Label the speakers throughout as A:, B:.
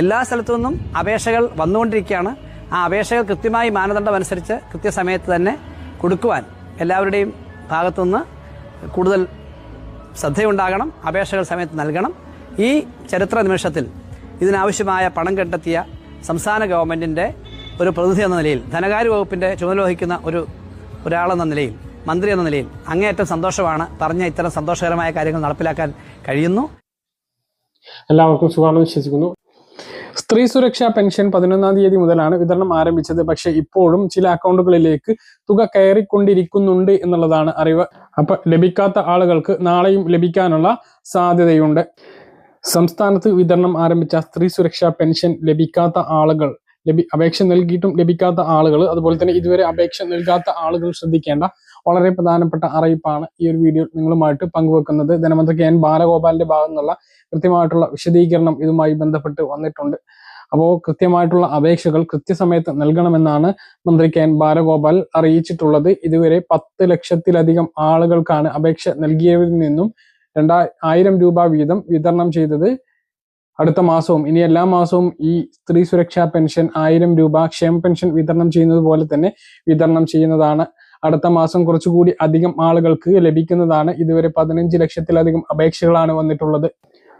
A: എല്ലാ സ്ഥലത്തു നിന്നും അപേക്ഷകൾ വന്നുകൊണ്ടിരിക്കുകയാണ്. ആ അപേക്ഷകൾ കൃത്യമായി മാനദണ്ഡം അനുസരിച്ച് കൃത്യസമയത്ത് തന്നെ കൊടുക്കുവാൻ എല്ലാവരുടെയും ഭാഗത്തുനിന്ന് കൂടുതൽ ശ്രദ്ധയുണ്ടാകണം അപേക്ഷകൾ സമയത്ത് നൽകണം. ഈ ചരിത്ര നിമിഷത്തിൽ ഇതിനാവശ്യമായ പണം കണ്ടെത്തിയ സംസ്ഥാന ഗവൺമെന്റിന്റെ ഒരു പ്രതിനിധി എന്ന നിലയിൽ ധനകാര്യ വകുപ്പിന്റെ ചുമതല വഹിക്കുന്ന ഒരു ഒരാളെന്ന നിലയിൽ മന്ത്രി എന്ന നിലയിൽ അങ്ങേയറ്റം സന്തോഷമാണ് പറഞ്ഞ ഇത്തരം സന്തോഷകരമായ കാര്യങ്ങൾ നടപ്പിലാക്കാൻ കഴിയുന്നു.
B: എല്ലാവർക്കും സുഖമാണെന്ന് വിശ്വസിക്കുന്നു. സ്ത്രീ സുരക്ഷാ പെൻഷൻ പതിനൊന്നാം തീയതി മുതലാണ് വിതരണം ആരംഭിച്ചത്. പക്ഷെ ഇപ്പോഴും ചില അക്കൗണ്ടുകളിലേക്ക് തുക കയറിക്കൊണ്ടിരിക്കുന്നുണ്ട് എന്നുള്ളതാണ് അറിവ്. അപ്പൊ ലഭിക്കാത്ത ആളുകൾക്ക് നാളെയും ലഭിക്കാനുള്ള സാധ്യതയുണ്ട്. സംസ്ഥാനത്ത് വിതരണം ആരംഭിച്ച സ്ത്രീ സുരക്ഷാ പെൻഷൻ ലഭിക്കാത്ത ആളുകൾ ലഭി അപേക്ഷ നൽകിയിട്ടും ലഭിക്കാത്ത ആളുകൾ അതുപോലെ തന്നെ ഇതുവരെ അപേക്ഷ നൽകാത്ത ആളുകൾ ശ്രദ്ധിക്കേണ്ട വളരെ പ്രധാനപ്പെട്ട അറിയിപ്പാണ് ഈ ഒരു വീഡിയോ നിങ്ങളുമായിട്ട് പങ്കുവെക്കുന്നത്. ധനമന്ത്രി കെ എൻ ബാലഗോപാലിന്റെ ഭാഗത്തു നിന്നുള്ള കൃത്യമായിട്ടുള്ള വിശദീകരണം ഇതുമായി ബന്ധപ്പെട്ട് വന്നിട്ടുണ്ട്. അപ്പോൾ കൃത്യമായിട്ടുള്ള അപേക്ഷകൾ കൃത്യസമയത്ത് നൽകണമെന്നാണ് മന്ത്രി കെ എൻ ബാലഗോപാൽ അറിയിച്ചിട്ടുള്ളത്. ഇതുവരെ പത്ത് ലക്ഷത്തിലധികം ആളുകൾക്കാണ് അപേക്ഷ നൽകിയവരിൽ നിന്നും രണ്ടാ ആയിരം രൂപ വീതം വിതരണം ചെയ്തത് അടുത്ത മാസവും ഇനി എല്ലാ മാസവും ഈ സ്ത്രീ സുരക്ഷാ പെൻഷൻ ആയിരം രൂപ ക്ഷേമ പെൻഷൻ വിതരണം ചെയ്യുന്നത് പോലെ തന്നെ വിതരണം ചെയ്യുന്നതാണ്. അടുത്ത മാസം കുറച്ചുകൂടി അധികം ആളുകൾക്ക് ലഭിക്കുന്നതാണ്. ഇതുവരെ പതിനഞ്ച് ലക്ഷത്തിലധികം അപേക്ഷകളാണ് വന്നിട്ടുള്ളത്.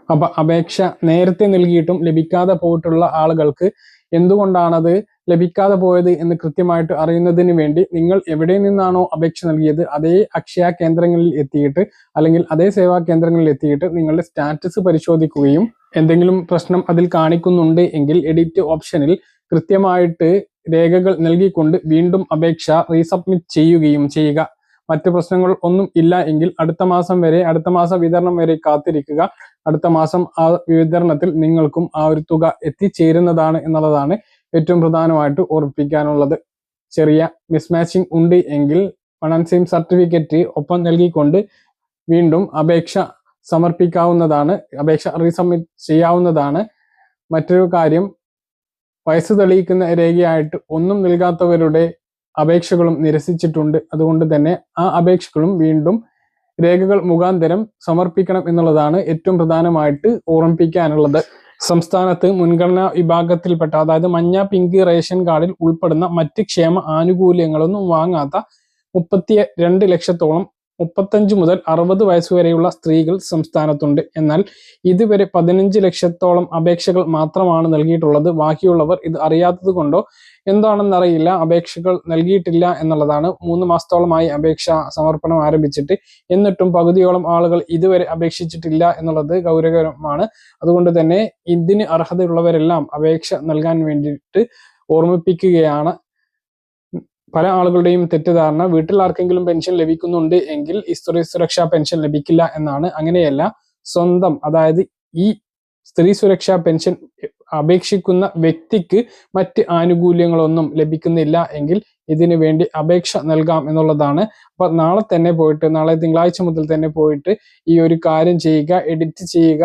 B: അപ്പൊ അപേക്ഷ നേരത്തെ നൽകിയിട്ടും ലഭിക്കാതെ പോയിട്ടുള്ള ആളുകൾക്ക് എന്തുകൊണ്ടാണത് ലഭിക്കാതെ പോയത് എന്ന് കൃത്യമായിട്ട് അറിയുന്നതിന് വേണ്ടി നിങ്ങൾ എവിടെ നിന്നാണോ അപേക്ഷ നൽകിയത് അതേ അക്ഷയ കേന്ദ്രങ്ങളിൽ എത്തിയിട്ട് അല്ലെങ്കിൽ അതേ സേവാ കേന്ദ്രങ്ങളിൽ എത്തിയിട്ട് നിങ്ങളുടെ സ്റ്റാറ്റസ് പരിശോധിക്കുകയും എന്തെങ്കിലും പ്രശ്നം അതിൽ കാണിക്കുന്നുണ്ട് എങ്കിൽ എഡിറ്റ് ഓപ്ഷനിൽ കൃത്യമായിട്ട് രേഖകൾ നൽകിക്കൊണ്ട് വീണ്ടും അപേക്ഷ റീസബ്മിറ്റ് ചെയ്യുകയും ചെയ്യുക. മറ്റ് പ്രശ്നങ്ങൾ ഒന്നും ഇല്ല എങ്കിൽ അടുത്ത മാസം വരെ അടുത്ത മാസം വിതരണം വരെ കാത്തിരിക്കുക. അടുത്ത മാസം ആ വിതരണത്തിൽ നിങ്ങൾക്കും ആ ഒരു തുക എത്തിച്ചേരുന്നതാണ് എന്നുള്ളതാണ് ഏറ്റവും പ്രധാനമായിട്ട് ഓർപ്പിക്കാനുള്ളത് ചെറിയ മിസ്മാച്ചിങ് ഉണ്ട് എങ്കിൽ ആൻഡ് സർട്ടിഫിക്കറ്റ് ഒപ്പം നൽകിക്കൊണ്ട് വീണ്ടും അപേക്ഷ സമർപ്പിക്കാവുന്നതാണ് അപേക്ഷ റീസബ്മിറ്റ് ചെയ്യാവുന്നതാണ്. മറ്റൊരു കാര്യം വയസ്സ് തെളിയിക്കുന്ന രേഖയായിട്ട് ഒന്നും നൽകാത്തവരുടെ അപേക്ഷകളും നിരസിച്ചിട്ടുണ്ട്. അതുകൊണ്ട് തന്നെ ആ അപേക്ഷകളും വീണ്ടും രേഖകൾ മുഖാന്തരം സമർപ്പിക്കണം എന്നുള്ളതാണ് ഏറ്റവും പ്രധാനമായിട്ട് ഓർമ്മിപ്പിക്കാനുള്ളത്. സംസ്ഥാനത്ത് മുൻഗണനാ വിഭാഗത്തിൽപ്പെട്ട അതായത് മഞ്ഞ പിങ്ക് റേഷൻ കാർഡിൽ ഉൾപ്പെടുന്ന മറ്റ് ക്ഷേമ ആനുകൂല്യങ്ങളൊന്നും വാങ്ങാത്ത മുപ്പത്തി രണ്ട് ലക്ഷത്തോളം മുപ്പത്തഞ്ച് മുതൽ അറുപത് വയസ്സുവരെയുള്ള സ്ത്രീകൾ സംസ്ഥാനത്തുണ്ട്. എന്നാൽ ഇതുവരെ പതിനഞ്ച് ലക്ഷത്തോളം അപേക്ഷകൾ മാത്രമാണ് നൽകിയിട്ടുള്ളത്. ബാക്കിയുള്ളവർ ഇത് അറിയാത്തത് കൊണ്ടോ എന്താണെന്നറിയില്ല. അപേക്ഷകൾ നൽകിയിട്ടില്ല എന്നുള്ളതാണ്. മൂന്ന് മാസത്തോളമായി അപേക്ഷ സമർപ്പണം ആരംഭിച്ചിട്ട് എന്നിട്ടും പകുതിയോളം ആളുകൾ ഇതുവരെ അപേക്ഷിച്ചിട്ടില്ല എന്നുള്ളത് ഗൗരവകരമാണ്. അതുകൊണ്ട് തന്നെ ഇതിന് അർഹതയുള്ളവരെല്ലാം അപേക്ഷ നൽകാൻ വേണ്ടിയിട്ട് ഓർമ്മിപ്പിക്കുകയാണ് പല ആളുകളുടെയും തെറ്റിദ്ധാരണ വീട്ടിൽ ആർക്കെങ്കിലും പെൻഷൻ ലഭിക്കുന്നുണ്ട് എങ്കിൽ ഈ സ്ത്രീ സുരക്ഷാ പെൻഷൻ ലഭിക്കില്ല എന്നാണ് അങ്ങനെയല്ല സ്വന്തം അതായത് ഈ സ്ത്രീ സുരക്ഷാ പെൻഷൻ അപേക്ഷിക്കുന്ന വ്യക്തിക്ക് മറ്റ് ആനുകൂല്യങ്ങളൊന്നും ലഭിക്കുന്നില്ല എങ്കിൽ ഇതിനു വേണ്ടി അപേക്ഷ നൽകാം എന്നുള്ളതാണ്. അപ്പൊ നാളെ തന്നെ പോയിട്ട് നാളെ തിങ്കളാഴ്ച മുതൽ തന്നെ പോയിട്ട് ഈ ഒരു കാര്യം ചെയ്യുക എഡിറ്റ് ചെയ്യുക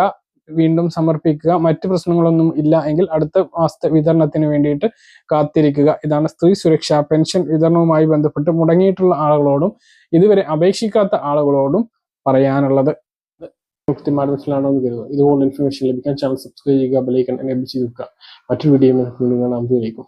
B: വീണ്ടും സമർപ്പിക്കുക. മറ്റു പ്രശ്നങ്ങളൊന്നും ഇല്ല എങ്കിൽ അടുത്ത മാസത്തെ വിതരണത്തിന് വേണ്ടിയിട്ട് കാത്തിരിക്കുക. ഇതാണ് സ്ത്രീ സുരക്ഷാ പെൻഷൻ വിതരണവുമായി ബന്ധപ്പെട്ട് മുടങ്ങിയിട്ടുള്ള ആളുകളോടും ഇതുവരെ അപേക്ഷിക്കാത്ത ആളുകളോടും പറയാനുള്ളത്. മനസ്സിലാണോ എന്ന് കരുതുക. ഇതുപോലെ ഇൻഫർമേഷൻ ലഭിക്കാൻ ചാനൽ സബ്സ്ക്രൈബ് ചെയ്യുക ബെലൈക്കൺ എനേബിൾ ചെയ്ത് വെക്കുക. മറ്റൊരു വീഡിയോ കാണാൻ ദൂരേക്കും